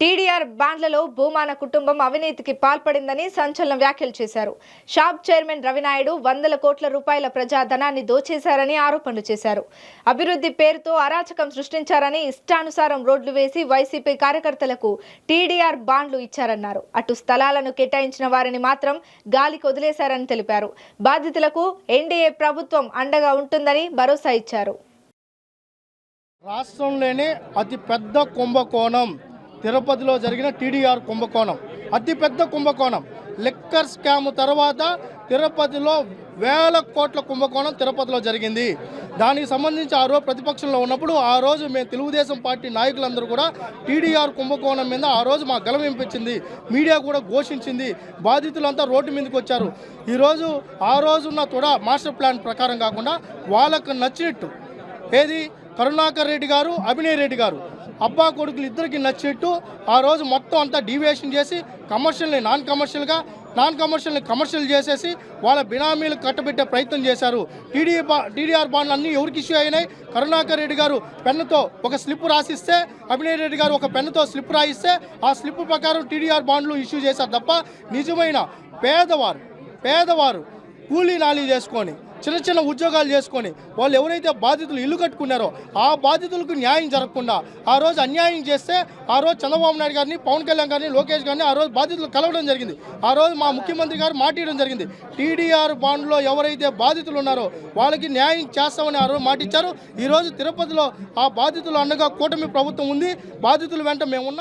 TDR బాండ్లలో భూమాన కుటుంబం అవినీతికి పాల్పడిందని సంచలన వ్యాఖ్యలు చేశారు. షాప్ చైర్మన్ రవినాయుడు వందల కోట్ల రూపాయల ప్రజాధనాన్ని దోచేశారని ఆరోపణలు చేశారు. అభివృద్ధి పేరుతో అరాచకం సృష్టించారని ఇష్టానుసారం రోడ్లు వేసి వైసీపీ కార్యకర్తలకు టీడీఆర్ బాండ్లు ఇచ్చారన్నారు. అటు స్థలాలను కేటాయించిన వారిని మాత్రం గాలికి వదిలేశారని తెలిపారు. బాధితులకు ఎన్డీఏ ప్రభుత్వం అండగా ఉంటుందని భరోసా ఇచ్చారు. రాష్ట్రంలోనే అతి పెద్ద కుంభకోణం. తిరుపతిలో జరిగిన టీడీఆర్ కుంభకోణం. అతిపెద్ద కుంభకోణం. లిక్కర్ స్కామ్ తర్వాత తిరుపతిలో వేల కోట్ల కుంభకోణం తిరుపతిలో జరిగింది. దానికి సంబంధించి ఆ రోజు ప్రతిపక్షంలో ఉన్నప్పుడు ఆ రోజు మేము తెలుగుదేశం పార్టీ నాయకులందరూ కూడా టీడీఆర్ కుంభకోణం మీద ఆ రోజు మా గలం వినిపించింది. మీడియా కూడా ఘోషించింది. బాధితులంతా రోడ్డు మీదకి వచ్చారు. ఈరోజు ఆ రోజున్న కూడా మాస్టర్ ప్లాన్ ప్రకారం కాకుండా వాళ్ళకు నచ్చినట్టు. ఏది? కరుణాకర్ రెడ్డి గారు అభినయ్ రెడ్డి గారు. అబ్బా కొడుకులు ఇద్దరికి నచ్చేట్టు ఆ రోజు మొత్తం అంతా డీవియేషన్ చేసి కమర్షియల్ని నాన్ కమర్షియల్గా నాన్ కమర్షియల్ని కమర్షియల్ చేసేసి వాళ్ళ బినామీలు కట్టబెట్టే ప్రయత్నం చేశారు. టీడీ బా టీడీఆర్ బాండ్లు అన్నీ ఎవరికి ఇష్యూ అయినాయి? కరుణాకర్ రెడ్డి గారు పెన్నుతో ఒక స్లిప్ రాసిస్తే అభినయ్ రెడ్డి గారు ఒక పెన్నుతో స్లిప్ రాయిస్తే ఆ స్లిప్ ప్రకారం టీడీఆర్ బాండ్లు ఇష్యూ చేశారు తప్ప నిజమైన పేదవారు పేదవారు కూలీ నాలీ చేసుకొని చిన్న చిన్న ఉద్యోగాలు చేసుకొని వాళ్ళు ఎవరైతే బాధితులు ఇల్లు కట్టుకున్నారో ఆ బాధితులకు న్యాయం జరగకుండా ఆ రోజు అన్యాయం చేస్తే ఆ రోజు చంద్రబాబు నాయుడు గారిని పవన్ కళ్యాణ్ గారిని లోకేష్ గారిని ఆ రోజు బాధితులు కలవడం జరిగింది. ఆ రోజు మా ముఖ్యమంత్రి గారు మాట్లాడడం జరిగింది. టీడీఆర్ బాండ్లో ఎవరైతే బాధితులు ఉన్నారో వాళ్ళకి న్యాయం చేస్తామని ఆ రోజు మాటిచ్చారు. ఈరోజు తిరుపతిలో ఆ బాధితులు అండగా కూటమి ప్రభుత్వం ఉంది. బాధితుల వెంట మేమున్నాం.